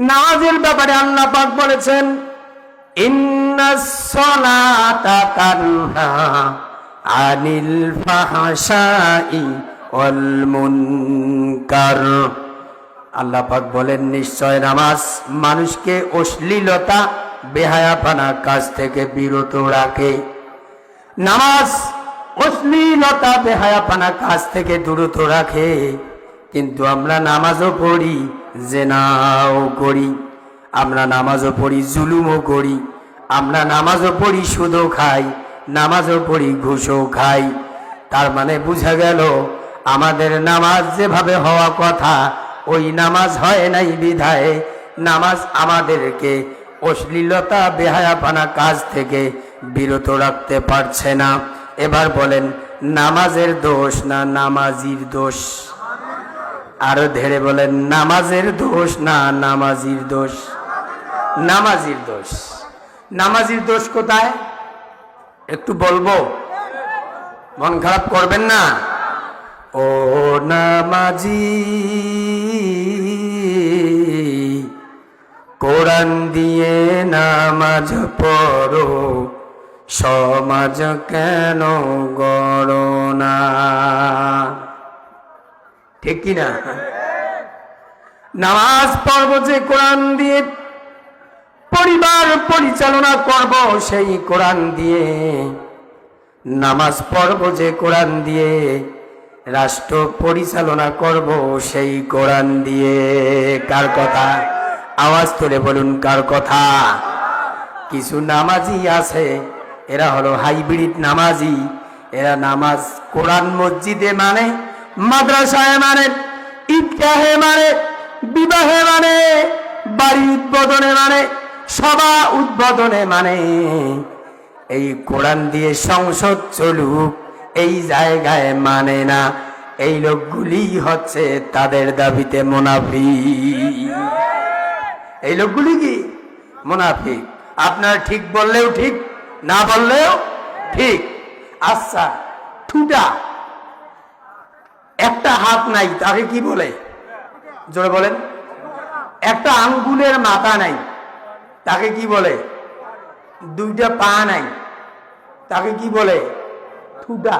নামাজের ব্যাপারে আল্লাহ পাক বলেছেন আনিল ফাহশাই ওয়াল মুনকার। আল্লাহ পাক বলেন, নিশ্চয় নামাজ মানুষকে অশ্লীলতা, বেহায়াপানা কাজ থেকে বিরত রাখে। নামাজ অশ্লীলতা, বেহায়াপানা কাজ থেকে দূরত রাখে। কিন্তু আমরা নামাজও পড়ি জেনাও করি, আমরা নামাজও পড়ি, জুলুমও করি, আমরা নামাজও পড়ি, সুদও খাই, নামাজও পড়ি, ঘুষও খাই। তার মানে বুঝা গেল, আমাদের নামাজ যেভাবে হওয়া কথা, ওই নামাজ হয় নাই বিধায়। নামাজ আমাদেরকে অশ্লীলতা, বেহায়াপানা কাজ থেকে বিরত রাখতে পারছে না। এবার বলেন, নামাজের দোষ না নামাজির দোষ? আরও ধেরে বলেন, নামাজের দোষ না নামাজির দোষ? নামাজির দোষ। নামাজির দোষ কোথায়? একটু বলব? মন খারাপ করবেন না? ও নামাজি, কোরআন দিয়ে নামাজ পড়ো, সমাজ কেন গড় না? ঠিক কি না নামাজ পড়ব যে কোরআন দিয়ে, পরিবার পরিচালনা করব সেই কোরআন দিয়ে। নামাজ পড়ব যে কোরআন দিয়ে, রাষ্ট্র পরিচালনা করব সেই কোরআন দিয়ে। কার কথা? আওয়াজ তুলে বলুন, কার কথা? কিছু নামাজি আছে, এরা হলো হাইব্রিড নামাজি। এরা নামাজ কোরআন মসজিদে মানে মাদ্রাসায় মানে ঈদগাহে মানে বিবাহে মানে বাড়ি উদ্বোধনে মানে সভা উদ্বোধনে মানে। এই কোরআন দিয়ে সংসদ চলুক, এই জায়গায় মানে না, এই লোকগুলি হচ্ছে তাদের দাবিতে মোনাফি এই লোকগুলি কি? মোনাফিক। আপনার ঠিক বললেও ঠিক, না বললেও ঠিক। আচ্ছা ঠুটা। একটা হাত নাই, তাকে কি বলে? জোরে বলেন। একটা আঙ্গুলের মাথা নাই, তাকে কি বলে? দুইটা পা নাই, তাকে কি বলে? ঠুটা।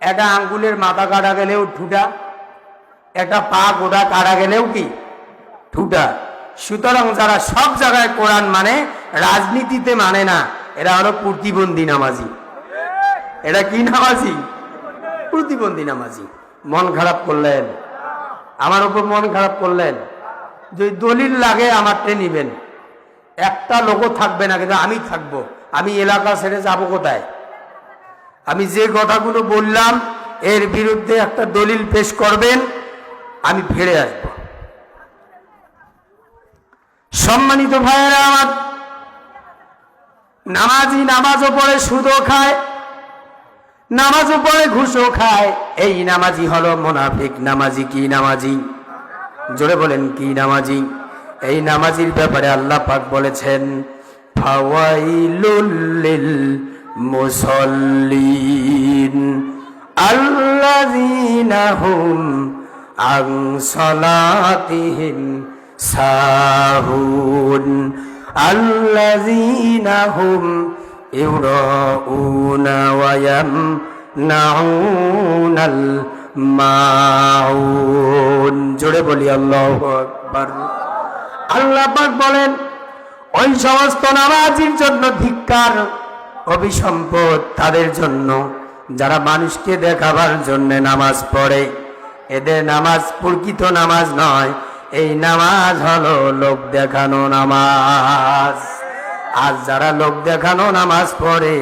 একটা আঙ্গুলের মাথা কাটা গেলেও ঠুটা, একটা পা গোটা কাটা গেলেও কি? ঠুটা। সুতরাং যারা সব জায়গায় কোরআন মানে রাজনীতিতে মানে না, এরা হলো প্রতিবন্ধী নামাজি। এটা কি নামাজি? প্রতিবন্ধী নামাজি। মন খারাপ করলেন। আমার উপর মন খারাপ করলেন। যদি দলিল লাগে আমারটে নিবেন। একটা লোকও থাকবে না, কিন্তু আমি থাকব। আমি এলাকা ছেড়ে যাব কোথায়? আমি যে কথাগুলো বললাম, এর বিরুদ্ধে একটা দলিল পেশ করবেন, আমি ফিরে আসব। সম্মানিত ভাইয়েরা আমার, নামাজি নামাজও পড়ে সুদও খায় নামাজও পড়ে ঘুষও খায়। এই নামাজি হলো মোনাফিক। নামাজি কি নামাজি? জোরে বলেন, কি নামাজি? এই নামাজির ব্যাপারে আল্লাহ পাক বলেছেন মুসাল্লিন সাহুন। ওয়া ইয়ামনাউনাল মাউন জোরে বলি আল্লাহু আকবার। আল্লাহ পাক বলেন, ওই সমস্ত নামাজির জন্য ধিক্কার, অভিসম্পদ তাদের জন্য। যারা মানুষকে দেখাবার জন্য নামাজ পড়ে, এদের নামাজ প্রকৃত নামাজ নয়, এই নামাজ হলো লোক দেখানো নামাজ। আর যারা লোক দেখানো নামাজ পড়ে,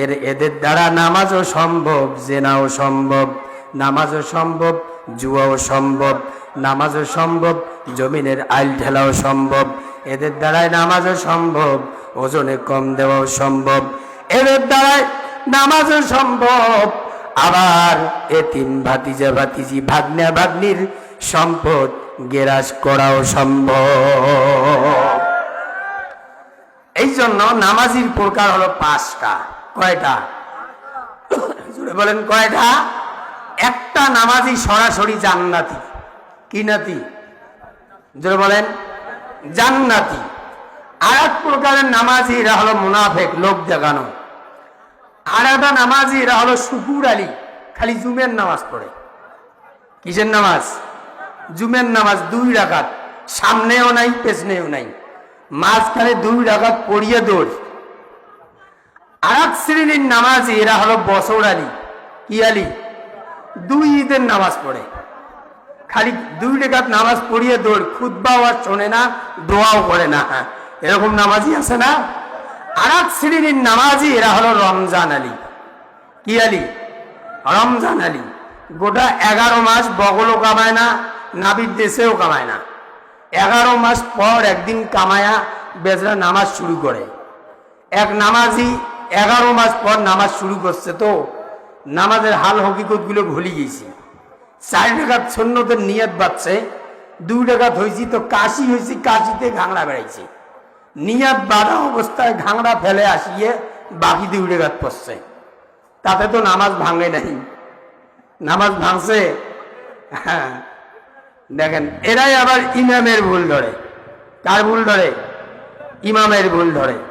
এর এদের দ্বারা নামাজও সম্ভব, জেনাও সম্ভব, নামাজও সম্ভব, জুয়াও সম্ভব, নামাজও সম্ভব, জমিনের আইল ঠেলাও সম্ভব, এদের দ্বারাই নামাজও সম্ভব, ওজনে কম দেওয়াও সম্ভব, এদের দ্বারাই নামাজও সম্ভব। আবার এতিম ভাতিজা ভাতিজি ভাগ্না ভাগ্নির সম্পদ গেরাস করাও সম্ভব। জন্য নামাজির প্রকার হলো পাঁচটা। কয়টা? জুড়ে বলেন, কয়টা? একটা নামাজি সরাসরি জান্নাতি। কি নাতি? জোরে বলেন, জান্নাতি। আর এক প্রকারের নামাজি এরা হলো মুনাফেক লোক দেখানো আর একটা নামাজি এরা হলো শুকুর আলী, খালি জুমের নামাজ পড়ে। কিসের নামাজ? জুমের নামাজ দুই রাখাত সামনেও নাই, পেছনেও নাই। মাঝখানে দুই রাখাত পড়িয়ে দৌড়। আর এক শ্রেণির নামাজি এরা হলো বছর আলী। কি আলী? দুই ঈদের নামাজ পড়ে। খালি দুই রেখাত নামাজ পড়িয়ে দৌড় খুদ্বাও আর শোনে না, দোয়াও করে না। হ্যাঁ এরকম নামাজি আছে না? আর এক শ্রেণির নামাজি এরা হলো রমজান আলী। কি আলী? রমজান আলী। গোটা এগারো মাস বগলও কামায় না, নাবির দেশেও কামায় না। এগারো মাস পর একদিন কামায়া বেজরা নামাজ শুরু করে। এক নামাজি এগারো মাস পর নামাজ শুরু করছে তো, নামাজের হাল হকিকতগুলো ভুলে গেছি। চার টাকার সন্ন্যতের নিয়ত বাড়ছে, দুই টাকা হয়েছি তো কাশি হয়েছি, কাশিতে ঘাংড়া বেড়াইছে। নিয়াত বাধা অবস্থায় ঘাংড়া ফেলে আসিয়ে বাকি দুই টাকাত পড়ছে। তাতে তো নামাজ ভাঙে নাই। নামাজ ভাঙছে? হ্যাঁ। দেখেন এরাই আবার ইমামের ভুল ধরে। কার ভুল ধরে? ইমামের ভুল ধরে।